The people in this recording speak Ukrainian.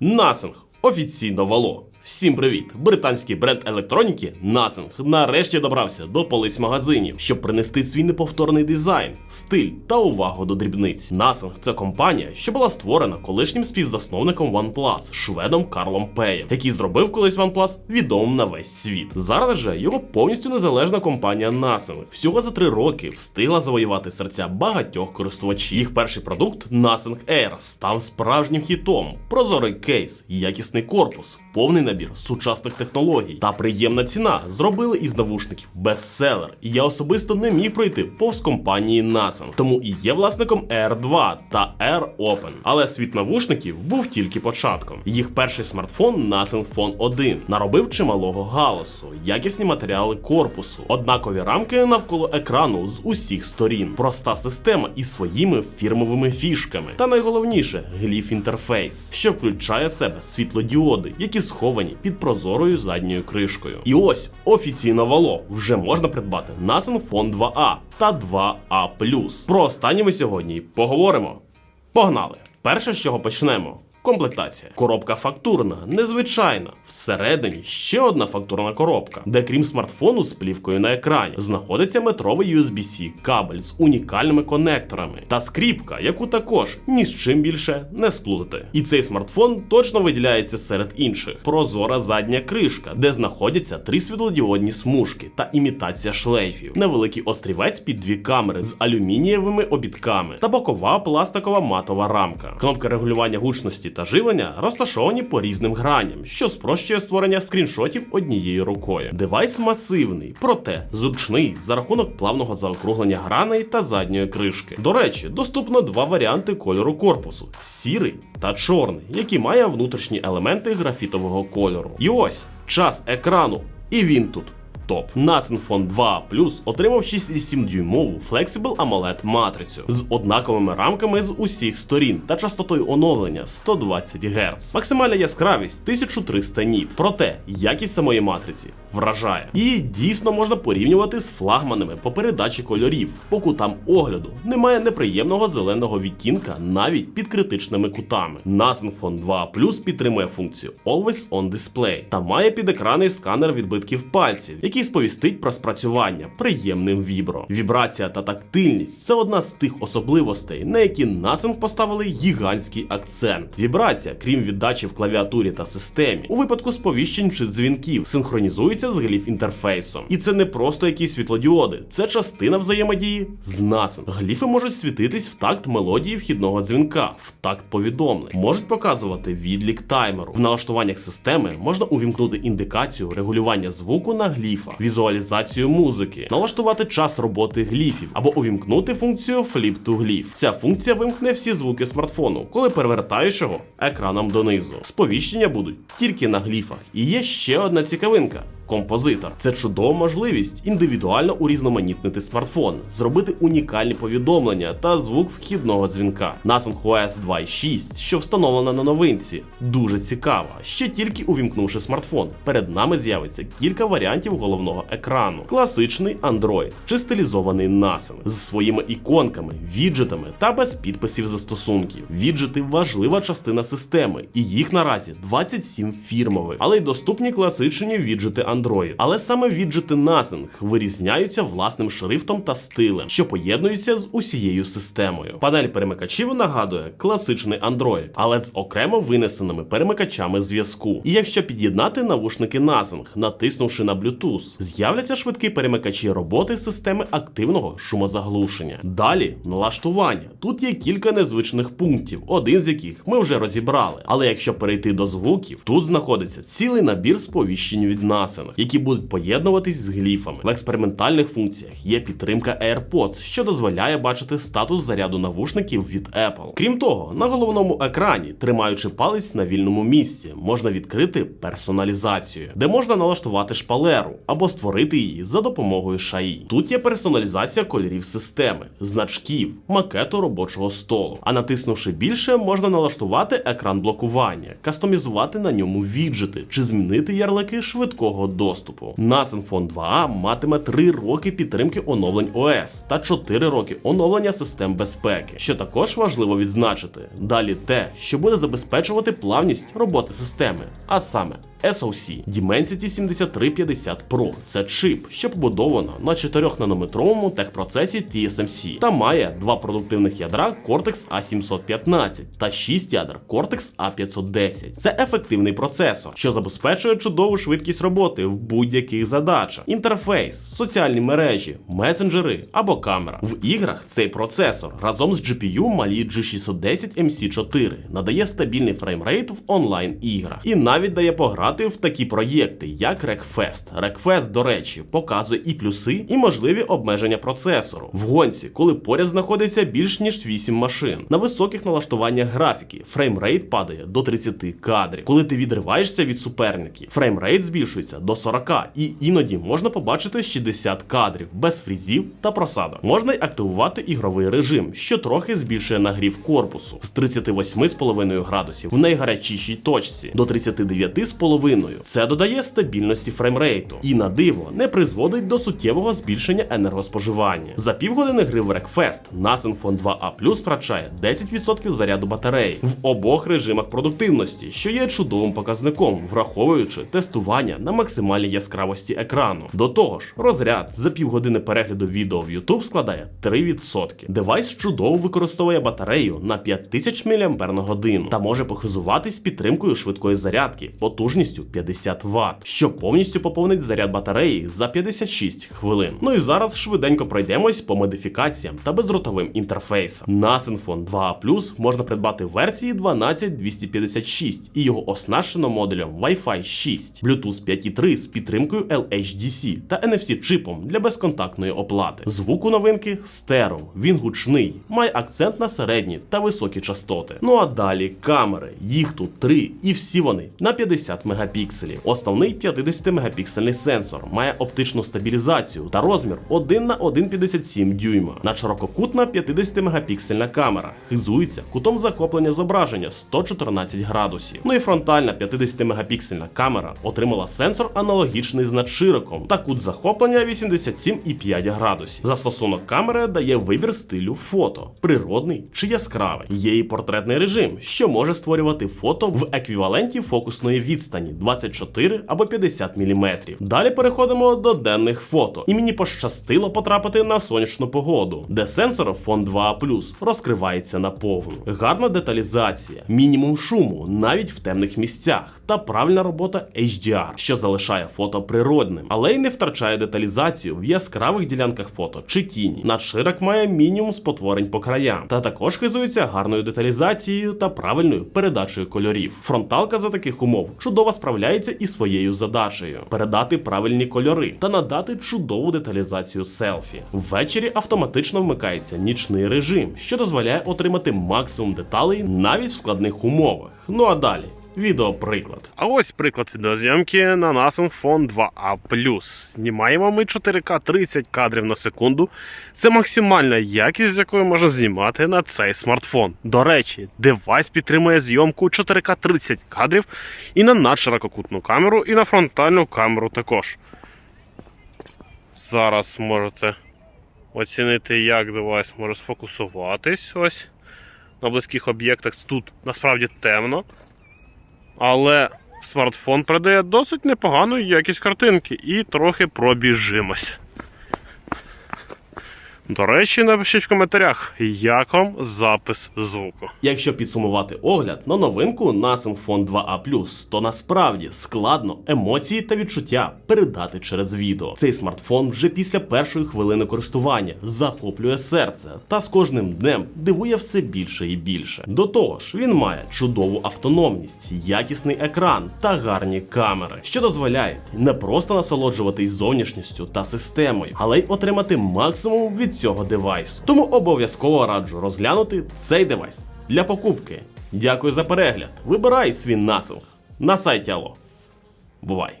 Nothing. Офіційно вало. Всім привіт! Британський бренд електроніки Nothing нарешті добрався до полиць магазинів, щоб принести свій неповторний дизайн, стиль та увагу до дрібниць. Nothing – це компанія, що була створена колишнім співзасновником OnePlus шведом Карлом Пеєм, який зробив колись OnePlus відомим на весь світ. Зараз же його повністю незалежна компанія Nothing всього за три роки встигла завоювати серця багатьох користувачів. Їх перший продукт Nothing Air став справжнім хітом. Прозорий кейс, якісний корпус, повний набір сучасних технологій та приємна ціна зробили із навушників бестселер. І я особисто не міг пройти повз компанії Nothing, тому і є власником Air 2 та Air Open. Але світ навушників був тільки початком. Їх перший смартфон Nothing Phone 1 наробив чималого галасу, якісні матеріали корпусу, однакові рамки навколо екрану з усіх сторін, проста система із своїми фірмовими фішками. Та найголовніше гліф інтерфейс, що включає в себе світлодіоди, які сховані під прозорою задньою кришкою. І ось офіційно вало вже можна придбати на Phone 2A та 2A+. Про останні ми сьогодні поговоримо. Погнали! Перше, з чого почнемо. Комплектація. Коробка фактурна, незвичайна. Всередині ще одна фактурна коробка, де крім смартфону з плівкою на екрані, знаходиться метровий USB-C кабель з унікальними конекторами та скріпка, яку також ні з чим більше не сплутати. І цей смартфон точно виділяється серед інших. Прозора задня кришка, де знаходяться три світлодіодні смужки та імітація шлейфів, невеликий острівець під дві камери з алюмінієвими обідками та бокова пластикова матова рамка. Кнопка регулювання гучності та живлення розташовані по різним граням, що спрощує створення скріншотів однією рукою. Девайс масивний, проте зручний за рахунок плавного заокруглення граней та задньої кришки. До речі, доступно два варіанти кольору корпусу: сірий та чорний, який має внутрішні елементи графітового кольору. І ось час екрану, і він тут топ. Phone 2 Plus отримав 6,7 дюймову Flexible AMOLED матрицю з однаковими рамками з усіх сторін та частотою оновлення 120 Гц. Максимальна яскравість 1300 ніт. Проте якість самої матриці вражає. Її дійсно можна порівнювати з флагманами по передачі кольорів. По кутам огляду немає неприємного зеленого відтінка навіть під критичними кутами. Phone 2 Plus підтримує функцію Always On Display та має підекранний сканер відбитків пальців, який сповістить про спрацювання приємним вібро. Вібрація та тактильність це одна з тих особливостей, на які Nothing поставили гігантський акцент. Вібрація, крім віддачі в клавіатурі та системі, у випадку сповіщень чи дзвінків, синхронізується з гліф інтерфейсом. І це не просто якісь світлодіоди, це частина взаємодії з Nothing. Гліфи можуть світитись в такт мелодії вхідного дзвінка, в такт повідомлень, можуть показувати відлік таймеру. В налаштуваннях системи можна увімкнути індикацію регулювання звуку на гліфах, візуалізацію музики, налаштувати час роботи гліфів або увімкнути функцію Flip to Glyph. Ця функція вимкне всі звуки смартфону, коли перевертаєш його екраном донизу. Сповіщення будуть тільки на гліфах. І є ще одна цікавинка. Композитор це чудова можливість індивідуально урізноманітнити смартфон, зробити унікальні повідомлення та звук вхідного дзвінка. Nothing OS 2.6, що встановлена на новинці, дуже цікава. Ще тільки увімкнувши смартфон, перед нами з'явиться кілька варіантів головного екрану: класичний Android чи стилізований Nothing з своїми іконками, віджитами та без підписів застосунків. Віджити важлива частина системи, і їх наразі 27 фірмових, але й доступні класичні віджити Android. Але саме віджити Nothing вирізняються власним шрифтом та стилем, що поєднуються з усією системою. Панель перемикачів нагадує класичний Android, але з окремо винесеними перемикачами зв'язку. І якщо під'єднати навушники Nothing, натиснувши на Bluetooth, з'являться швидкі перемикачі роботи системи активного шумозаглушення. Далі налаштування. Тут є кілька незвичних пунктів, один з яких ми вже розібрали. Але якщо перейти до звуків, тут знаходиться цілий набір сповіщень від Nothing, які будуть поєднуватись з гліфами. В експериментальних функціях є підтримка AirPods, що дозволяє бачити статус заряду навушників від Apple. Крім того, на головному екрані, тримаючи палець на вільному місці, можна відкрити персоналізацію, де можна налаштувати шпалеру або створити її за допомогою шаї. Тут є персоналізація кольорів системи, значків, макету робочого столу. А натиснувши більше, можна налаштувати екран блокування, кастомізувати на ньому віджити чи змінити ярлики швидкого доступу. На Zenfone 2A матиме 3 роки підтримки оновлень ОС та 4 роки оновлення систем безпеки, що також важливо відзначити. Далі те, що буде забезпечувати плавність роботи системи, а саме SoC Dimensity 7350 Pro. Це чип, що побудовано на 4-нанометровому техпроцесі TSMC та має два продуктивних ядра Cortex A715 та 6 ядер Cortex A510. Це ефективний процесор, що забезпечує чудову швидкість роботи в будь-яких задачах: інтерфейс, соціальні мережі, месенджери або камера. В іграх цей процесор разом з GPU Mali G610 MC4 надає стабільний фреймрейт в онлайн іграх і навіть дає пограти в такі проєкти, як Wreckfest. Wreckfest, до речі, показує і плюси, і можливі обмеження процесору. В гонці, коли поряд знаходиться більш ніж 8 машин. На високих налаштуваннях графіки фреймрейт падає до 30 кадрів. Коли ти відриваєшся від суперників, фреймрейт збільшується до 40, і іноді можна побачити 60 кадрів без фрізів та просадок. Можна й активувати ігровий режим, що трохи збільшує нагрів корпусу з 38,5 градусів в найгарячішій точці до 39,5. Це додає стабільності фреймрейту і на диво не призводить до суттєвого збільшення енергоспоживання. За півгодини гри в Wreckfest на Zenfone 2A втрачає 10% заряду батареї в обох режимах продуктивності, що є чудовим показником, враховуючи тестування на максимальній яскравості екрану. До того ж, розряд за півгодини перегляду відео в YouTube складає 3%. Девайс чудово використовує батарею на 5000 мАч та може похизуватись підтримкою швидкої зарядки потужністю 50 Вт, що повністю поповнить заряд батареї за 56 хвилин. Ну і зараз швиденько пройдемось по модифікаціям та бездротовим інтерфейсам. На Zenfone 2A можна придбати версії 12256 і його оснащено модулем Wi-Fi 6, Bluetooth 5.3 з підтримкою LHDC та NFC-чипом для безконтактної оплати. Звук у новинки стерео, він гучний, має акцент на середні та високі частоти. Ну а далі камери, їх тут три, і всі вони на 50 мегапікселів. Основний 50 мегапіксельний сенсор має оптичну стабілізацію та розмір 1 на 1,57 дюйма. Надширококутна 50 мегапіксельна камера хизується кутом захоплення зображення 114 градусів. Ну і фронтальна 50 мегапіксельна камера отримала сенсор аналогічний з надшироком та кут захоплення 87,5 градусів. Застосунок камери дає вибір стилю фото, природний чи яскравий. Є і портретний режим, що може створювати фото в еквіваленті фокусної відстані 24 або 50 мм. Далі переходимо до денних фото, і мені пощастило потрапити на сонячну погоду, де сенсор фон 2A розкривається наповну. Гарна деталізація, мінімум шуму навіть в темних місцях, та правильна робота HDR, що залишає фото природним, але й не втрачає деталізацію в яскравих ділянках фото чи тіні. Надширок має мінімум спотворень по краям, та також хизується гарною деталізацією та правильною передачею кольорів. Фронталка за таких умов чудово справляється із своєю задачею передати правильні кольори та надати чудову деталізацію селфі. Ввечері автоматично вмикається нічний режим, що дозволяє отримати максимум деталей навіть в складних умовах. Ну а далі. Відеоприклад. А ось приклад відеозйомки на Samsung Phone 2A+. Знімаємо ми 4К 30 кадрів на секунду. Це максимальна якість, з якою можна знімати на цей смартфон. До речі, девайс підтримує зйомку 4К 30 кадрів і на надширококутну камеру, і на фронтальну камеру також. Зараз можете оцінити, як девайс може сфокусуватись. Ось на близьких об'єктах. Тут насправді темно. Але смартфон передає досить непогану якість картинки і трохи пробіжимось. До речі, напишіть в коментарях, як вам запис звуку. Якщо підсумувати огляд на новинку на Phone 2A+, то насправді складно емоції та відчуття передати через відео. Цей смартфон вже після першої хвилини користування захоплює серце та з кожним днем дивує все більше і більше. До того ж, він має чудову автономність, якісний екран та гарні камери, що дозволяють не просто насолоджуватись зовнішністю та системою, але й отримати максимум від цього девайсу. Тому обов'язково раджу розглянути цей девайс для покупки. Дякую за перегляд. Вибирай свій насинг на сайті Ало. Бувай!